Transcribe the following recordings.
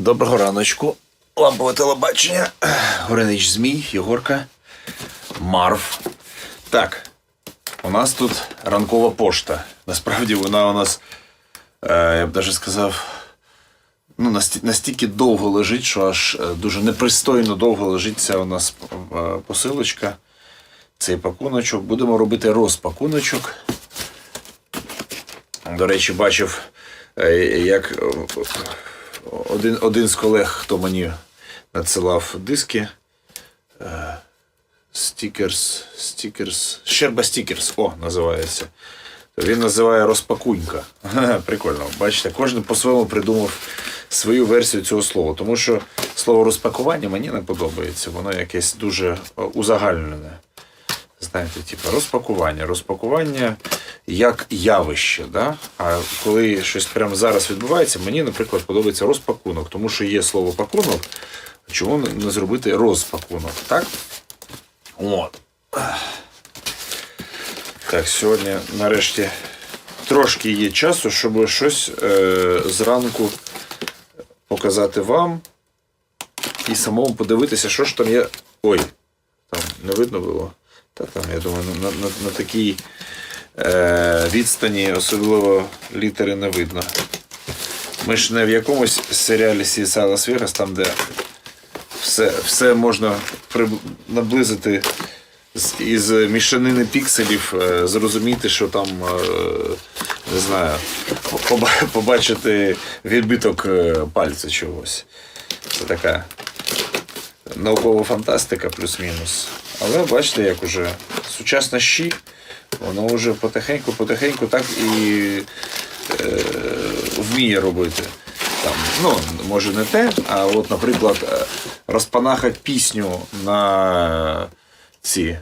Доброго раночку. Лампове телебачення. Горинич Змій, Єгорка, Марв. Так, у нас тут ранкова пошта. Насправді вона у нас, е, я б навіть сказав, ну, насті- настільки довго лежить, що аж е, дуже непристойно довго лежить ця у нас е, посилочка. Цей пакуночок. Будемо робити розпакуночок. До речі, бачив, як один, один з колег, хто мені надсилав диски. е, Стікерс, стікерс, Щерба Стікерс, о, називається. Він називає розпакунька. Прикольно. Бачите, кожен по-своєму придумав свою версію цього слова. Тому що слово розпакування мені не подобається. Воно якесь дуже е, узагальнене. Знаєте, типу, розпакування. Розпакування як явище. Да? А коли щось прямо зараз відбувається, мені, наприклад, подобається розпакунок, тому що є слово пакунок. Чому не- зробити розпакунок? Так? От. Так, сьогодні нарешті трошки є часу, щоб щось е, зранку показати вам і самому подивитися, що ж там є. Ой, там не видно було. Та там, я думаю, на, на, на такій е, відстані особливо літери не видно. Ми ж не в якомусь серіалі Las Vegas, там, де все, все можна приб- наблизити з, із мішанини пікселів, е, зрозуміти, що там, е, не знаю, побачити відбиток е, пальця чогось. Це така наукова фантастика плюс-мінус. Але бачите, як уже сучасна щі, воно вже потихеньку-потихеньку так і е, вміє робити. Там, ну, може не те, а от, наприклад, е, розпанахати пісню на ці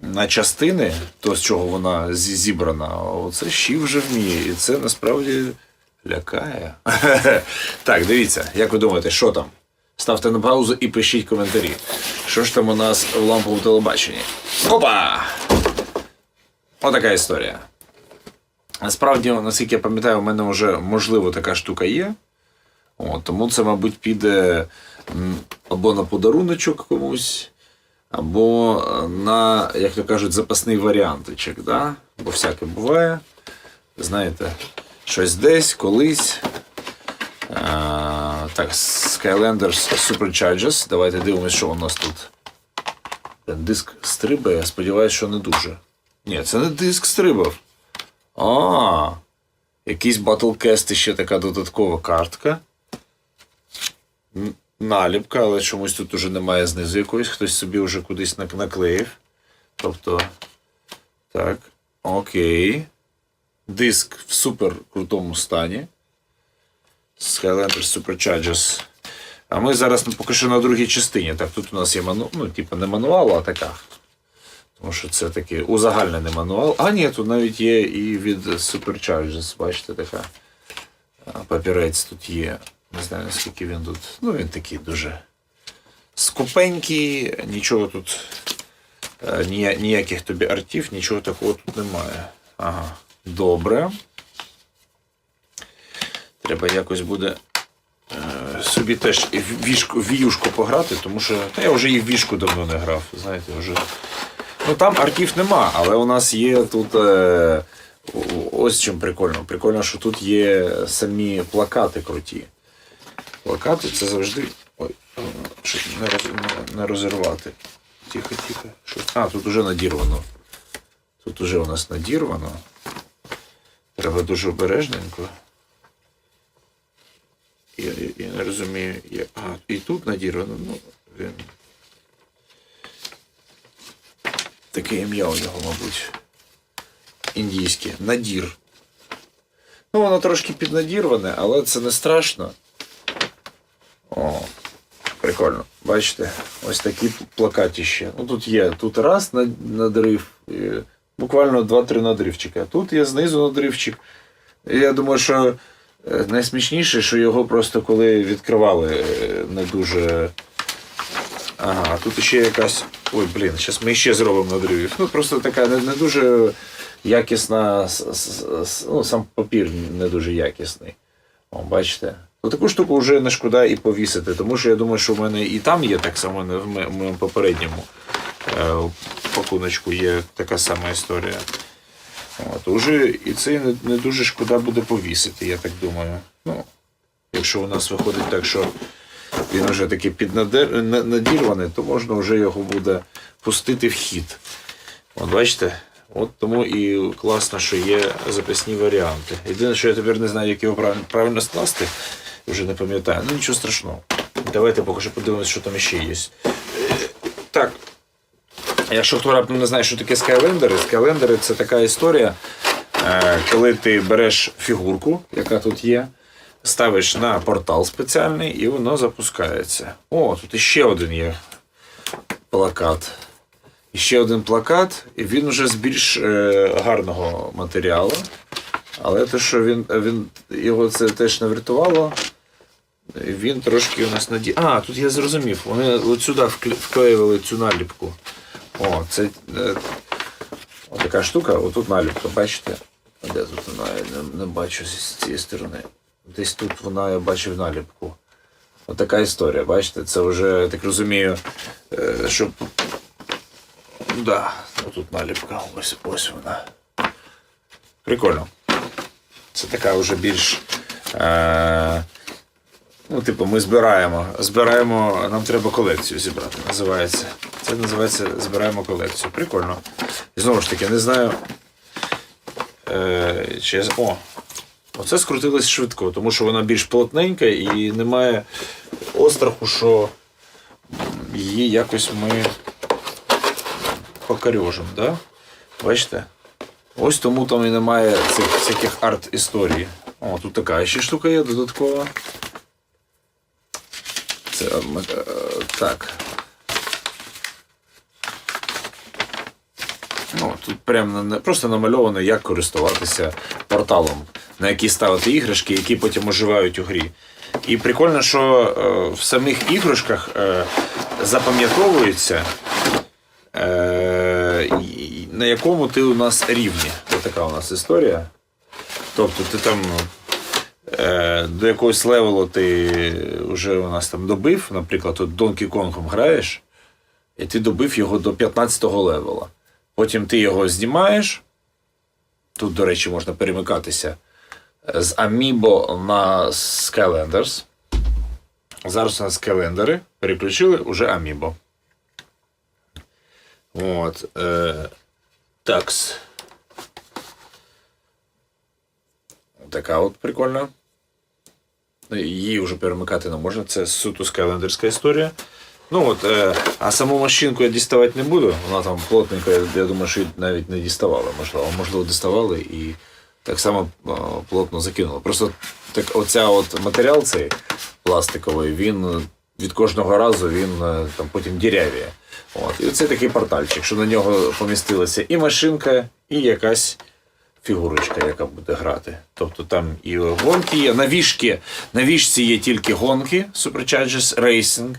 на частини, то з чого вона зібрана, оце щі вже вміє. І це насправді лякає. так, дивіться, як ви думаєте, що там? Ставте на паузу і пишіть коментарі. Що ж там у нас в ламповому телебаченні? Опа! Отака історія. Насправді, наскільки я пам'ятаю, у мене вже можливо така штука є. О, тому це, мабуть, піде або на подаруночок комусь, або е, на, як то кажуть, запасний варіантичок. Да? Бо всяке буває. Знаєте, щось десь, колись. Так, Skylanders Superchargers. Давайте дивимось, що у нас тут. Диск стрибає, я сподіваюся, що не дуже. Ні, це не диск стрибав. А, якийсь Battlecast і ще така додаткова картка. Наліпка, але чомусь тут уже немає знизу якоїсь, хтось собі вже кудись наклеїв. Тобто. Так, окей. Диск в супер крутому стані. Skylanders Superchargers. А ми зараз ну, поки що на другій частині. Так, тут у нас є ману... ну, типу, не мануал, а така. Тому що це такий узагальнений мануал. А ні, тут навіть є і від Superchargers, бачите, така папірець тут є. Не знаю, наскільки він тут. Ну, він такий дуже скупенький, нічого тут, е, ніяких тобі артів, нічого такого тут немає. Ага, добре. Треба якось буде е, собі теж вішку, віюшку пограти, тому що та я вже і в вішку давно не грав. Знаєте, вже. Ну там артів нема, але у нас є тут. Е, ось чим прикольно. Прикольно, що тут є самі плакати круті. Плакати це завжди. Ой, е, щоб не, роз, не розірвати. Тихо, тихо. Що? А, тут уже надірвано. Тут уже у нас надірвано. Треба дуже обережненько. Я, я, не розумію. Я, а, і тут надірвано. Ну, він. Таке ім'я у нього, мабуть. Індійське. Надір. Ну, воно трошки піднадірване, але це не страшно. О, прикольно. Бачите, ось такі плакатіще. Ну тут є. Тут раз на- надрив, буквально два-три надривчики. А тут є знизу надривчик. Я думаю, що найсмішніше, що його просто коли відкривали, е, не дуже. Ага, тут ще якась. Ой, блін, зараз ми ще зробимо надривів. Ну, просто така не, не дуже якісна, ну, сам папір не дуже якісний. О, бачите? Отаку штуку вже не шкода і повісити, тому що я думаю, що в мене і там є так само, в моєму попередньому е, пакуночку є така сама історія. От, уже і це не, дуже шкода буде повісити, я так думаю. Ну, якщо у нас виходить так, що він вже такий піднадірваний, то можна вже його буде пустити в хід. От бачите? От тому і класно, що є запасні варіанти. Єдине, що я тепер не знаю, як його правильно, скласти, вже не пам'ятаю. Ну нічого страшного. Давайте поки що подивимося, що там ще є. Е, Так. Якщо хто раптом не знає, що таке скайлендери, скайлендери це така історія, е, коли ти береш фігурку, яка тут є, ставиш на портал спеціальний і воно запускається. О, тут іще один є плакат. Ще один плакат, і він вже з більш е, гарного матеріалу. Але те, що він, він його це теж не врятувало, він трошки у нас наді. А, тут я зрозумів. Вони от сюди вкле- вклеювали цю наліпку. О, це е, така штука, отут наліпка, бачите? Де тут вона? Я не, не бачу з цієї сторони. Десь тут вона, я бачив наліпку. Отака історія, бачите? Це вже, я так розумію, е, щоб Да, тут наліпка, ось, ось вона. Прикольно. Це така вже більш. Е, ну, типу, ми збираємо. Збираємо, нам треба колекцію зібрати. Називається. Це називається Збираємо колекцію. Прикольно. І знову ж таки, не знаю. Е, чи я... О! Оце скрутилось швидко, тому що вона більш плотненька і немає остраху, що її якось ми покорежим, да? Бачите? Ось тому там і немає цих всяких арт-історій. О, тут така ще штука є додаткова. Це е, е, так. Ну, тут прямо на- просто намальовано, як користуватися порталом, на який ставити іграшки, які потім оживають у грі. І прикольно, що е, в самих іграшках е, запам'ятовується, е, на якому ти у нас рівні. Ось така у нас історія. Тобто ти там е, до якогось левелу ти вже у нас там добив, наприклад, от Donkey Kong граєш, і ти добив його до 15-го левела. Потім ти його знімаєш. Тут, до речі, можна перемикатися з Amiibo на Skylanders. Зараз у нас Skylanders переключили уже Amiibo. От. Е, такс. Така от прикольна. Її вже перемикати не можна. Це суто скайлендерська історія. Ну от, е, а саму машинку я діставати не буду. Вона там плотненька, я, думаю, що її навіть не діставали. Можливо, можливо, діставали і так само е, плотно закинули. Просто так, оця от матеріал цей пластиковий, він від кожного разу він е, там потім дірявіє. От. І це такий портальчик, що на нього помістилася і машинка, і якась фігурочка, яка буде грати. Тобто там і гонки є. На вішці є тільки гонки Superchargers Racing.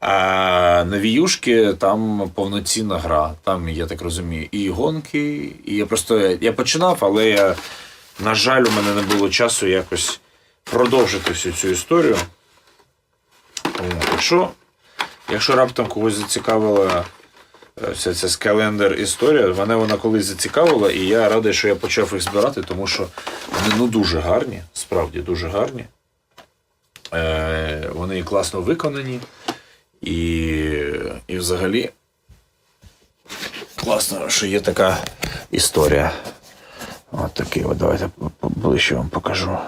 А на віюшки там повноцінна гра. Там, я так розумію, і гонки. І я просто я починав, але я, на жаль, у мене не було часу якось продовжити всю цю історію. Якщо, якщо раптом когось зацікавила е, вся ця скалендер історія, мене вона колись зацікавила, і я радий, що я почав їх збирати, тому що вони ну, дуже гарні, справді дуже гарні. Е, вони класно виконані. І, і взагалі класно, що є така історія. От такий, от давайте ближче вам покажу.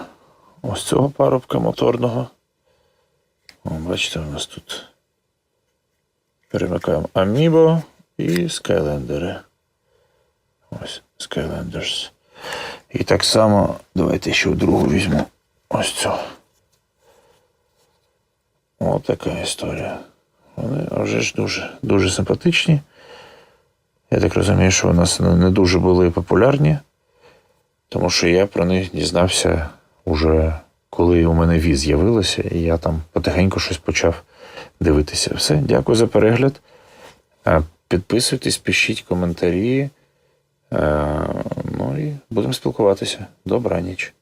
Ось цього парубка моторного. О, бачите, у нас тут перемикаємо Amiibo і Skylanders. Ось Skylanders. І так само, давайте ще другу візьму. Ось цю. Ось така історія. Вони вже ж дуже, дуже симпатичні. Я так розумію, що у нас не дуже були популярні, тому що я про них дізнався уже коли у мене віз з'явилося, і я там потихеньку щось почав дивитися. Все, дякую за перегляд. Е, Підписуйтесь, пишіть коментарі. Е, Ну і будемо спілкуватися. Добра ніч.